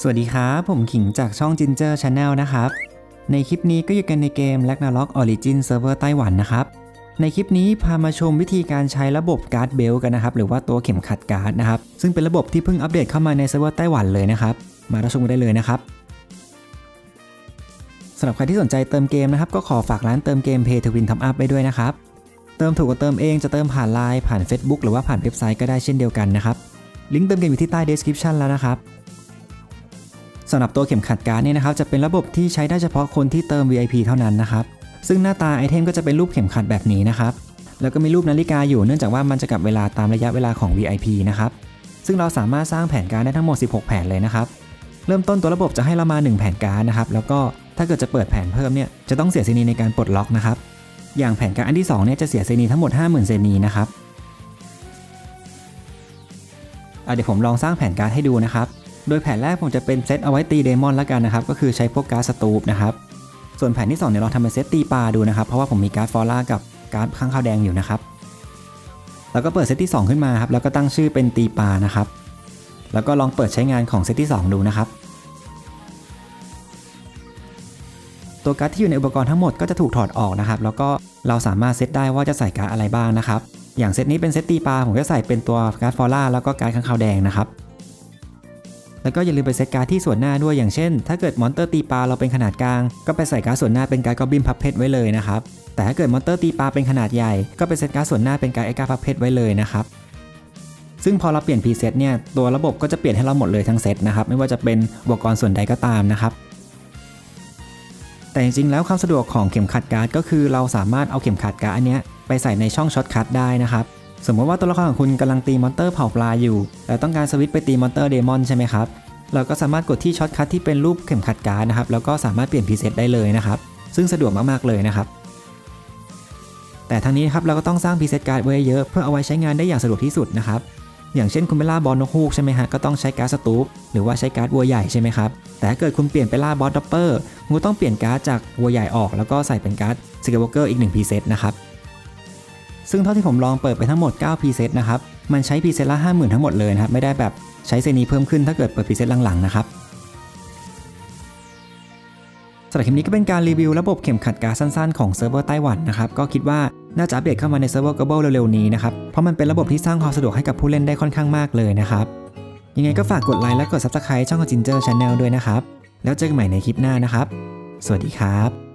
สวัสดีครับ ผมขิงจากช่อง Ginger Channel นะครับ ในคลิปนี้ก็อยู่กันในเกม Ragnarok Origin Server ไต้หวันนะครับ ในคลิปนี้พามาชมวิธีการใช้ระบบการ์ดเบลกันนะครับ หรือว่าตัวเข็มขัดการ์ดนะครับ ซึ่งเป็นระบบที่เพิ่งอัปเดตเข้ามาในเซิร์ฟเวอร์ไต้หวันเลยนะครับ มารับชมกันได้เลยนะครับสำหรับใครที่สนใจเติมเกมนะครับ ก็ขอฝากร้านเติมเกม Pay to Win Top Up ไปด้วยนะครับ เติมถูกกว่าเติมเองจะเติมผ่านไลน์ผ่าน Facebook หรือว่าผ่านเว็บไซต์ก็ได้เช่นเดียวกันนะครับ ลิงก์เติมเกมอยู่ที่ใต้ description แล้วนะครับ สำหรับตัวเข็มขัดการ์ดเนี่ยนะครับจะเป็นระบบที่ใช้ได้เฉพาะคนที่เติม VIP เท่านั้นนะครับซึ่งหน้าตาไอเทมก็จะเป็นรูปเข็มขัดแบบนี้นะครับแล้วก็มีรูปนาฬิกาอยู่เนื่องจากว่ามันจะกับเวลาตามระยะเวลาของ VIP นะครับซึ่งเราสามารถสร้างแผนการได้ทั้งหมด 16 แผนเลยนะครับเริ่มต้นตัวระบบจะให้เรามา 1 แผนการนะครับแล้วก็ถ้าเกิดจะเปิดแผนเพิ่มเนี่ยจะต้องเสียเซนีในการปลดล็อกนะครับอย่างแผนการอันที่2เนี่ยจะเสียเซนีทั้งหมด 50,000 เซนีนะครับเดี๋ยวผมลองสร้างแผนการให้ดูนะครับ โดยแผนแรกผมจะเป็นเซตเอาไว้ตีเดมอนล้วกันนะครับ ก็คือใช้พวกการ์ดสตูปนะครับ ส่วนแผนที่2เนี่ยเราทำเป็นเซตตีปลาดูนะครับ เพราะว่าผมมีการ์ดฟอร่ากับการ์ดข้างข้าวแดงอยู่นะครับ แล้วก็เปิดเซตที่ 2 ขึ้นมาครับ แล้วก็ตั้งชื่อเป็นตีปลานะครับ แล้วก็ลองเปิดใช้งานของเซตที่ 2 ดูนะครับตัวการ์ดที่อยู่ในอุปกรณ์ทั้งหมดก็จะถูกถอดออกนะครับ แล้วก็เราสามารถเซตได้ว่าจะใส่การ์ดอะไรบ้างนะครับ อย่างเซตนี้เป็นเซตตีปลาผมก็ใส่เป็นตัวการ์ดฟอร่าแล้วก็การ์ดข้างข้าวแดงนะครับ แล้วก็อย่าลืมไปเซตการ์ดที่ส่วนหน้าด้วยอย่างเช่น ถ้าเกิดมอนเตอร์ตีปลาเราเป็นขนาดกลาง ก็ไปใส่การ์ดส่วนหน้าเป็นการ์ดกอบบินพับเพชรไว้เลยนะครับแต่ถ้าเกิดมอนเตอร์ตีปลาเป็นขนาดใหญ่ ก็ไปเซตการ์ดส่วนหน้าเป็นการ์ดไอการ์พับเพชรไว้เลยนะครับซึ่งพอเราเปลี่ยนพรีเซตเนี่ยตัวระบบก็จะเปลี่ยนให้เราหมดเลยทั้งเซตนะครับไม่ว่าจะเป็นอุปกรณ์ส่วนใดก็ตามนะครับแต่จริงๆแล้วความสะดวกของเข็มขัดการ์ดก็คือเราสามารถเอาเข็มขัดการ์ดอันเนี้ยไปใส่ในช่องช็อตคัทได้นะครับ สมมติว่าตัวละครของคุณกำลังตีมอนเตอร์เผาปลาอยู่ แต่ต้องการสวิตไปตีมอนเตอร์เดมอนใช่ไหมครับ เราก็สามารถกดที่ช็อตคัทที่เป็นรูปเข็มขัดการ์ดนะครับ แล้วก็สามารถเปลี่ยนพรีเซตได้เลยนะครับ ซึ่งสะดวกมากๆเลยนะครับ แต่ทั้งนี้ครับเราก็ต้องสร้างพรีเซตการ์ดไว้เยอะเพื่อเอาไว้ใช้งานได้อย่างสะดวกที่สุดนะครับ อย่างเช่นคุณไปล่าบอสนกฮูกใช่ไหมฮะ ก็ต้องใช้การ์ดสตูปหรือว่าใช้การ์ดวัวใหญ่ใช่ไหมครับ แต่ถ้าเกิดคุณเปลี่ยนไปล่าบอสด็อปเปอร์คุณก็ต้องเปลี่ยนการ์ดจากวัวใหญ่ออก แล้วก็ใส่เป็นการ์ดสเกลวอเกอร์อีก1พรีเซตนะครับ ซึ่งเท่าที่ผมลองเปิดไปทั้งหมด9พรีเซตนะครับ มันใช้พรีเซตละ 50,000 ทั้งหมดเลยนะครับ ไม่ได้แบบใช้เซนีเพิ่มขึ้นถ้าเกิดเปิดพรีเซตหลังๆ นะครับสำหรับคลิปนี้ก็เป็นการรีวิวระบบเข็มขัดกาสั้นๆของเซิร์ฟเวอร์ไต้หวันนะครับ ก็คิดว่าน่าจะอัปเดตเข้ามาในเซิร์ฟเวอร์ global เร็วๆนี้นะครับ เพราะมันเป็นระบบที่สร้างความสะดวกให้กับผู้เล่นได้ค่อนข้างมากเลยนะครับ ยังไงก็ฝากกดไลค์และกด subscribe ช่องของ Ginger Channel ด้วยนะครับ แล้วเจอกันใหม่ในคลิปหน้านะครับ สวัสดีครับ